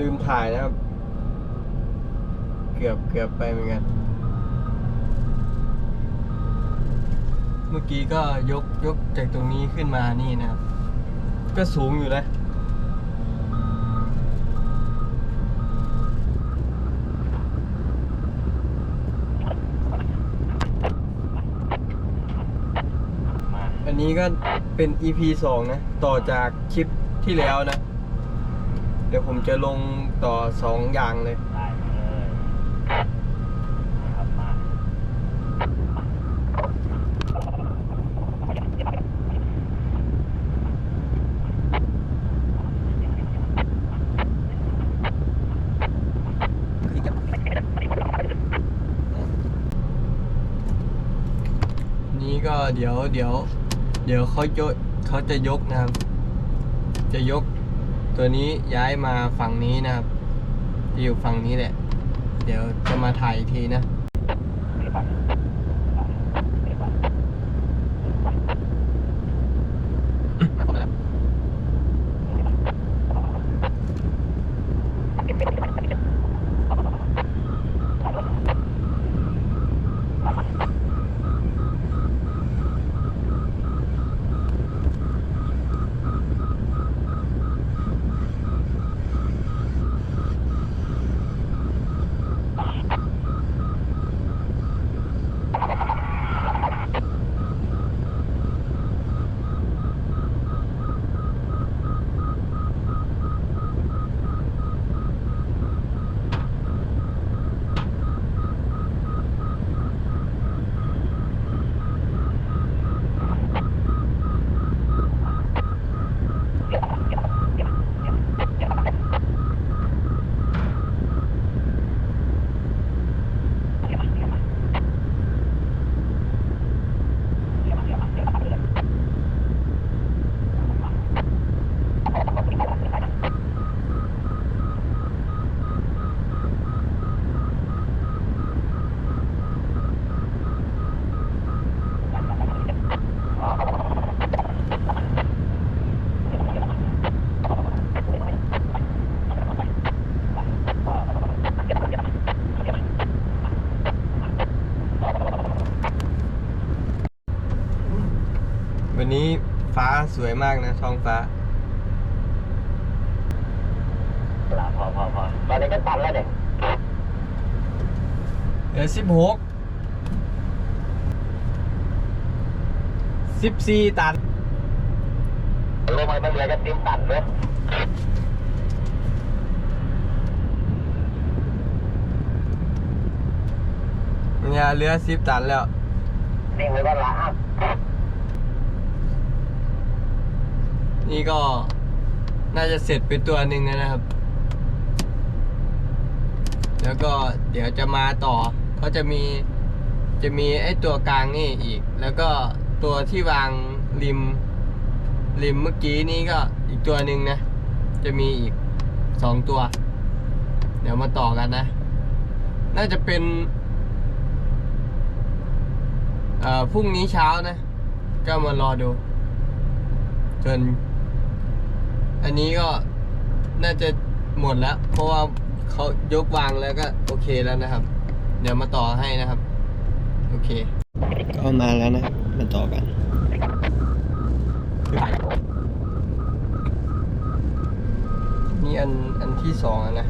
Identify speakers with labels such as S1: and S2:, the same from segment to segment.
S1: ลืมถ่ายนะครับ เกือบเกือบไปเหมือนกัน เมื่อกี้ก็ยกยกจากตรงนี้ขึ้นมานี่นะครับ ก็สูงอยู่นะอันนี้ก็เป็น EP สองนะ ต่อจากคลิปที่แล้วนะ เดี๋ยวผมจะลงต่อสองอย่างเลย
S2: ได้เลยนะครับมา
S1: นี้ก็เดี๋ยวเดี๋ยว เดี๋ยวเขายกเขาจะยกนะครับ จะยก ตัวนี้ย้ายมาฝั่งนี้นะครับ อยู่ฝั่งนี้แหละ เดี๋ยวจะมาถ่ายอีกทีนะ นนี้ฟ้าสวยมากนะท้องฟ้า
S2: ลาพอพอพอตอนนี้ก็ตันแล้วเนี่ย
S1: เหลือสิบหกสิบสี่ตัน
S2: ลงมามันเหลือจะติ้มตันเลย
S1: เนี่ยเหลือสิบตันแล้ว
S2: ติ้งไว้ก็ละอะ
S1: นี่ก็น่าจะเสร็จไปตัวหนึ่งแล้วนะครับ แล้วก็เดี๋ยวจะมาต่อเขาจะมีจะมีไอ้ตัวกลางนี่อีก แล้วก็ตัวที่วางริม ริมเมื่อกี้นี้ก็อีกตัวหนึ่งนะ จะมีอีกสองตัว เดี๋ยวมาต่อกันนะ น่าจะเป็นพรุ่งนี้เช้านะ ก็มารอดูจน อันนี้ก็น่าจะหมดแล้ว เพราะว่าเขายกวางแล้วก็โอเคแล้วนะครับ เดี๋ยวมาต่อให้นะครับ โอเค ก็มาแล้วนะมาต่อกันนี่อันอันที่สองอะนะ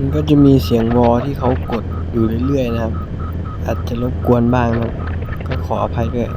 S2: มั
S1: นก็จะมีเสียงวอที่เขากดอยู่เรื่อยๆนะครับ อาจจะรบกวนบ้างนะก็ขออภัยด้วย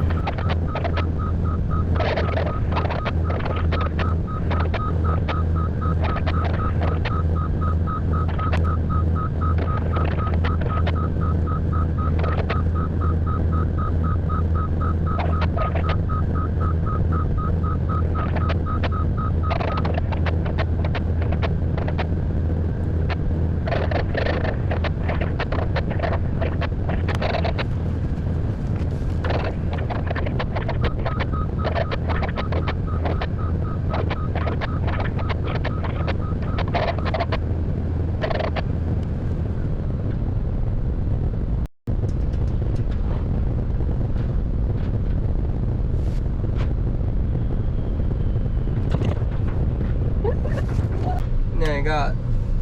S1: ก็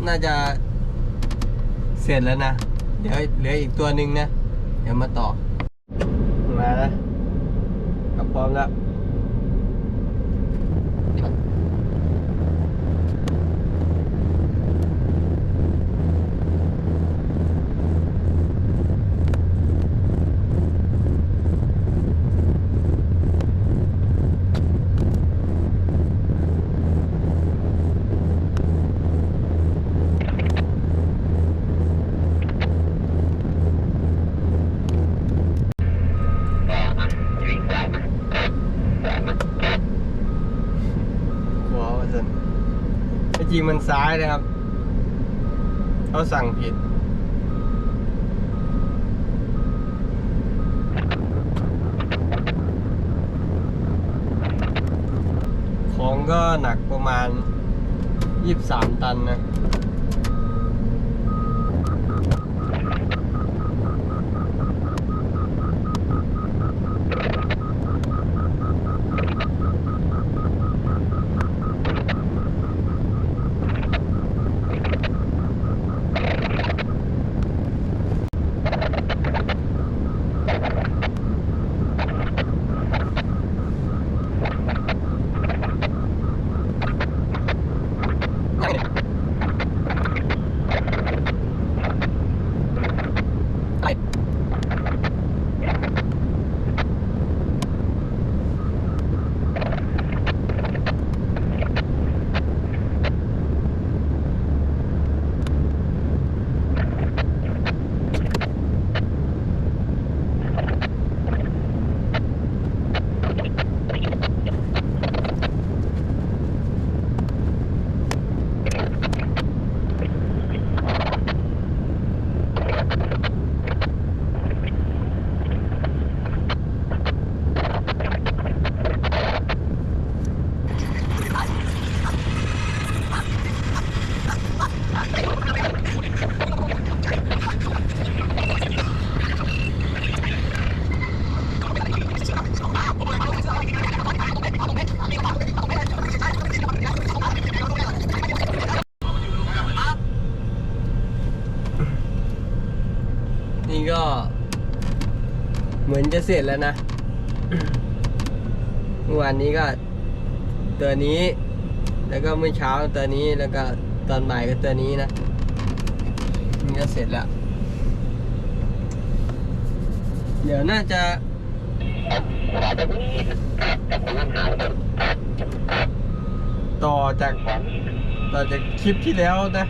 S1: น่าจะเสร็จแล้วนะ เดี๋ยวเหลืออีกตัวหนึ่งนะ เดี๋ยวมาต่อ มาแล้วกับพร้อมแล้ว จริงมันซ้ายนะครับเขาสั่งผิด ของก็หนักประมาณ 23 ตันนะ นี่ก็ เห มือนจะเสร็จแล้วนะเมื่อวานนี้ก็ตัวนี้ แล้วก็เมื่อเช้าตัวนี้แล้วก็ตอนบ่ายก็ตัวนี้นะนี่ก็เสร็จแล้ว เดี๋ยวน่าจะต่อจากต่อจากคลิปที่แล้วนะ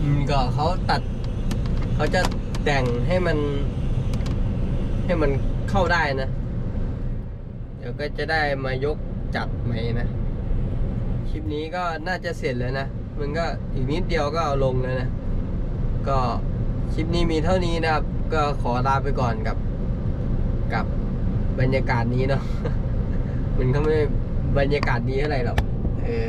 S1: อืมก็เขาตัด เขาจะแต่งให้มัน ให้มันเข้าได้นะ เดี๋ยวก็จะได้มายกจัดใหม่นะ คลิปนี้ก็น่าจะเสร็จแล้วนะ มันก็อีกนิดเดียวก็เอาลงแล้วนะ ก็คลิปนี้มีเท่านี้นะครับ ก็ขอลาไปก่อนกับ กับบรรยากาศนี้เนาะ มันก็ไม่บรรยากาศดีเท่าไหร่หรอก เออ